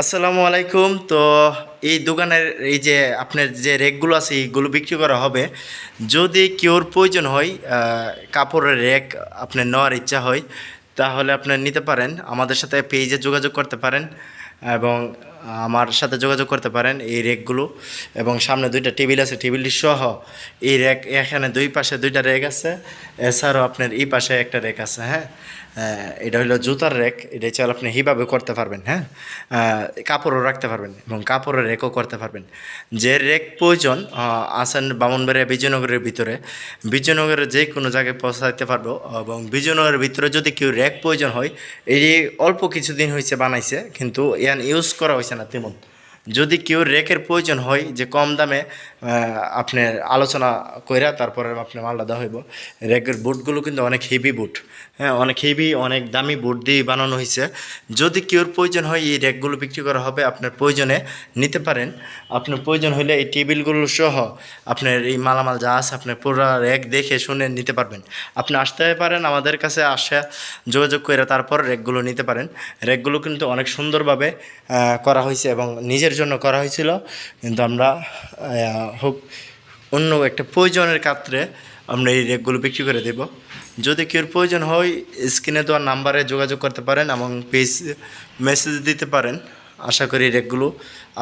আসসালামু আলাইকুম। তো এই দোকানের এই যে আপনার যে রেকগুলো আছে, এইগুলো বিক্রি করা হবে। যদি কেউর প্রয়োজন হয় কাপড়ের রেক আপনার নেওয়ার ইচ্ছা হয়, তাহলে আপনার নিতে পারেন। আমাদের সাথে পেজে যোগাযোগ করতে পারেন এবং আমার সাথে যোগাযোগ করতে পারেন এই রেকগুলো। এবং সামনে দুইটা টেবিল আছে, টেবিলটি সহ এই রেক, এখানে দুই পাশে দুইটা রেক আছে, এছাড়াও আপনার এই পাশে একটা রেক আছে হ্যাঁ? এটা হলো জুতার রেক, এটা চাল আপনি হিভাবে করতে পারবেন হ্যাঁ? কাপড়ও রাখতে পারবেন এবং কাপড়ের রেকও করতে পারবেন। যে রেক প্রয়োজন আছেন বামনবাড়িয়া বিজয়নগরের ভিতরে, বিজয়নগরের যে কোনো জায়গায় পৌঁছাইতে পারব এবং বিজয়নগরের ভিতরে যদি কেউ রেক প্রয়োজন হয় এই অল্প কিছুদিন হয়েছে বানাইছে, কিন্তু ইয়ান ইউজ করা হয়েছে Sanatemon. যদি কেউ রেকের প্রয়োজন হয় যে কম দামে আপনার আলোচনা কইরা তারপরে আপনার মালটা দেওয়া হইব। রেকের বুটগুলো কিন্তু অনেক হেভি বুট। হ্যাঁ অনেক হেভি অনেক দামি বুট দিয়ে বানানো হয়েছে যদি কেউর প্রয়োজন হয় এই রেকগুলো বিক্রি করা হবে, আপনার প্রয়োজনে নিতে পারেন। আপনার প্রয়োজন হলে এই টেবিলগুলো সহ আপনার এই মালামাল যা আছে, আপনার পুরো রেক দেখে শুনে নিতে পারবেন। আপনি আসতে পারেন, আমাদের কাছে আসা, যোগাযোগ করে তারপর রেকগুলো নিতে পারেন। রেকগুলো কিন্তু অনেক সুন্দরভাবে করা হয়েছে এবং নিজের জন্য করা হয়েছিল। কিন্তু আমরা হোক, অন্য একটা প্রয়োজনের ক্ষেত্রে আমরা এই রেকগুলো বিক্রি করে দেব। যদি কেউ প্রয়োজন হয়, স্ক্রিনে দেওয়া নাম্বারে যোগাযোগ করতে পারেন এবং পেজ মেসেজ দিতে পারেন। আশা করি রেকগুলো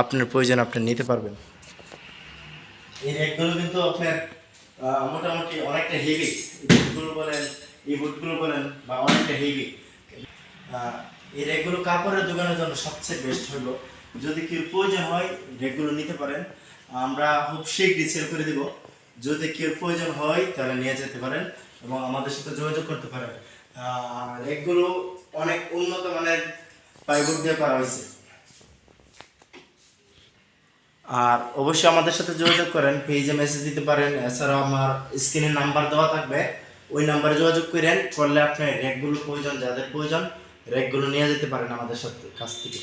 আপনার প্রয়োজন আপনি নিতে পারবেন। এই রেকগুলো কিন্তু আপনার মোটামুটি অনেকটা হেভি বুটগুলো বলেন এই বুটগুলো বলেন, বা অনেকটা হেভি এই রেকগুলো কাপড়ের দোকানের জন্য সবচেয়ে বেস্ট হলো। যদি কেউ প্রয়োজন হয় রেকগুলো নিতে পারেন। আমরা খুব শীঘ্রই সেল করে দিব। যদি কেউ প্রয়োজন হয়, তাহলে নিয়ে যেতে পারেন এবং আমাদের সাথে যোগাযোগ করতে পারেন। রেকগুলো অনেক উন্নত মানের প্লাইউড দিয়ে করা হয়েছে। আর অবশ্যই আমাদের সাথে যোগাযোগ করেন পেজে মেসেজ দিতে পারেন। এছাড়াও আমার স্ক্রিনে নাম্বার দেওয়া থাকবে। ওই নাম্বারে যোগাযোগ করেন, করলে আপনি র্যাকগুলো প্রয়োজন, যাদের প্রয়োজন র্যাকগুলো নিয়ে যেতে পারেন আমাদের সাথে কাছ থেকে।